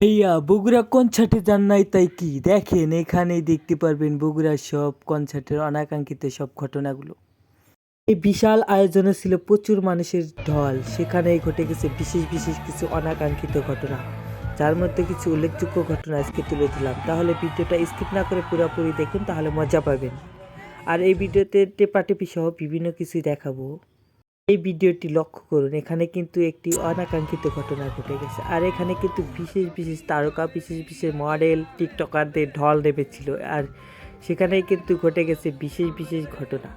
ভাইয়া, বগুড়া কনসার্টে যান নাই তাই কি? দেখেন, এখানেই দেখতে পারবেন বগুড়ার সব কনসার্টের অনাকাঙ্ক্ষিত সব ঘটনাগুলো। এই বিশাল আয়োজনে ছিল প্রচুর মানুষের ঢল। সেখানেই ঘটে গেছে বিশেষ বিশেষ কিছু অনাকাঙ্ক্ষিত ঘটনা। যার মধ্যে কিছু উল্লেখযোগ্য ঘটনা আজকে তুলে দিলাম তাহলে ভিডিওটা স্কিপ না করে পুরোপুরি দেখুন, তাহলে মজা পাবেন। আর এই ভিডিওতে টেপাটেপি সহ বিভিন্ন কিছুই দেখাবো। এই ভিডিওটি লক্ষ্য করুন, এখানে কিন্তু একটি অনাকাঙ্ক্ষিত ঘটনা ঘটে গেছে। আর এখানে কিন্তু বিশেষ বিশেষ তারকা, বিশেষ বিশেষ মডেল টিকটকারদের ঢল নেমেছিল। আর সেখানে কিন্তু ঘটে গেছে বিশেষ বিশেষ ঘটনা।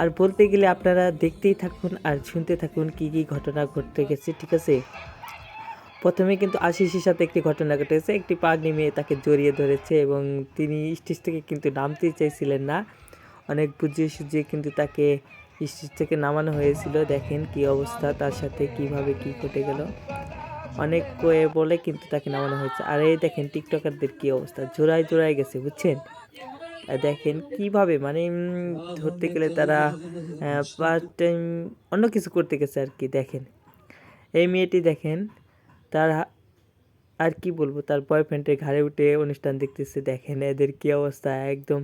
আর বলতে গেলে আপনারা দেখতেই থাকুন আর শুনতে থাকুন কি কি ঘটনা ঘটতে গেছে, ঠিক আছে? প্রথমে কিন্তু আশিসের সাথে একটি ঘটনা ঘটেছে। একটি পাগনি মেয়ে তাকে জড়িয়ে ধরেছে এবং তিনি স্টেজ থেকে কিন্তু নামতেই চাইছিলেন না। অনেক বুঝিয়ে সুঝিয়ে কিন্তু তাকে স্টেজ থেকে নামানো হয়েছিল। দেখেন কি অবস্থা, তার সাথে কীভাবে কি ঘটে গেল। অনেক কয়ে বলে কিন্তু তাকে নামানো হয়েছে। আর এই দেখেন টিকটকারদের কি অবস্থা, জোড়ায় জোড়ায় গেছে, বুঝছেন? আর দেখেন কীভাবে মানে ধরতে গেলে তারা পার্ট টাইম অন্য কিছু করতে গেছে আর কি, দেখেন। এই মেয়েটি দেখেন, তার আর কি বলব, তার বয়ফ্রেন্ডের ঘাড়ে উঠে অনুষ্ঠান দেখতেছে, দেখেন এদের কি অবস্থা, একদম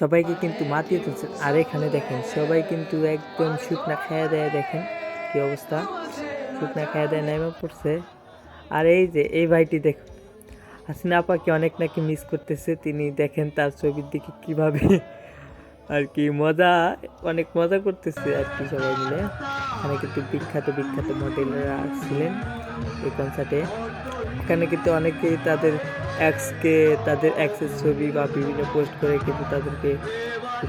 সবাইকে কিন্তু মাতিয়ে তুলছেন আর এখানে দেখেন, সবাই কিন্তু একদম শুকনা খায়া দেয় দেখেন কি অবস্থা। শুকনা খায়া দেয় নেমে পড়ছে। আর এই যে, এই ভাইটি দেখুন, হাসিনা আপাকে অনেক নাকি মিস করতেছে। তিনি দেখেন তার ছবির দিকে কীভাবে আর কি, মজা, অনেক মজা করতেছে আর কি সবাই মিলে। এখানে কিন্তু বিখ্যাত বিখ্যাত মডেলরা আসছিলেন এই কনসার্টে এখানে কিন্তু অনেকেই তাদের এক্সকে তাদের অ্যাক্সের ছবি বা বিভিন্ন পোস্ট করে কিন্তু তাদেরকে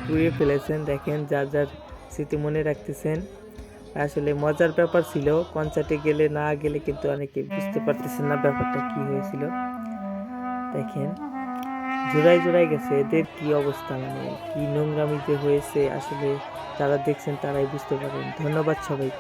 পুড়িয়ে ফেলেছেন। দেখেন যার যার স্মৃতি মনে রাখতেছেন। আসলে মজার ব্যাপার ছিল কনসার্টে গেলে না গেলে কিন্তু অনেকে বুঝতে পারতেছেন না ব্যাপারটা কি হয়েছিল। দেখেন। জোড়ায় জোড়ায় গেছে, এদের কি অবস্থা? মানে কি নোংরামিতে হয়েছে? আসলে যারা দেখছেন তারাই বুঝতে পারেন। ধন্যবাদ সবাইকে।